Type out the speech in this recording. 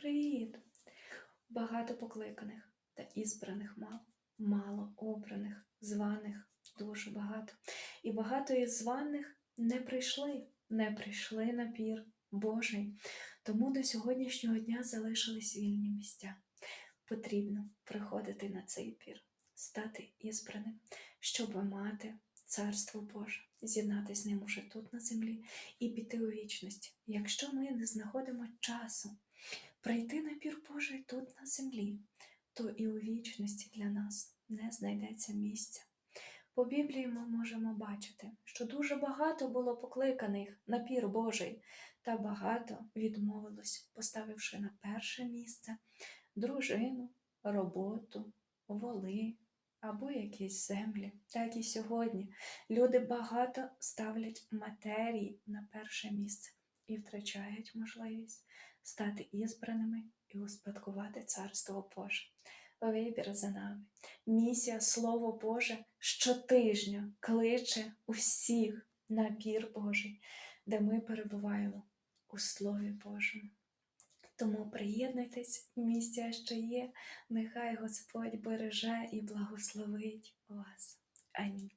Привіт! Багато покликаних та ізбраних мало, мало обраних, званих дуже багато. І багато із званих не прийшли, не прийшли на пір Божий. Тому до сьогоднішнього дня залишились вільні місця. Потрібно приходити на цей пір, стати ізбраним, щоб мати Царство Боже, з'єднатися з ним уже тут на землі і піти у вічність. Якщо ми не знаходимо часу прийти на пір Божий тут на землі, то і у вічності для нас не знайдеться місця. По Біблії ми можемо бачити, що дуже багато було покликаних на пір Божий, та багато відмовилось, поставивши на перше місце дружину, роботу, воли або якісь землі. Так і сьогодні люди багато ставлять матерії на перше місце і втрачають можливість стати ізбраними і успадкувати Царство Боже. Вибір за нами. Місія Слово Боже щотижня кличе усіх на пір Божий, де ми перебуваємо у Слові Божому. Тому приєднуйтесь, місця ще є, нехай Господь береже і благословить вас. Амінь.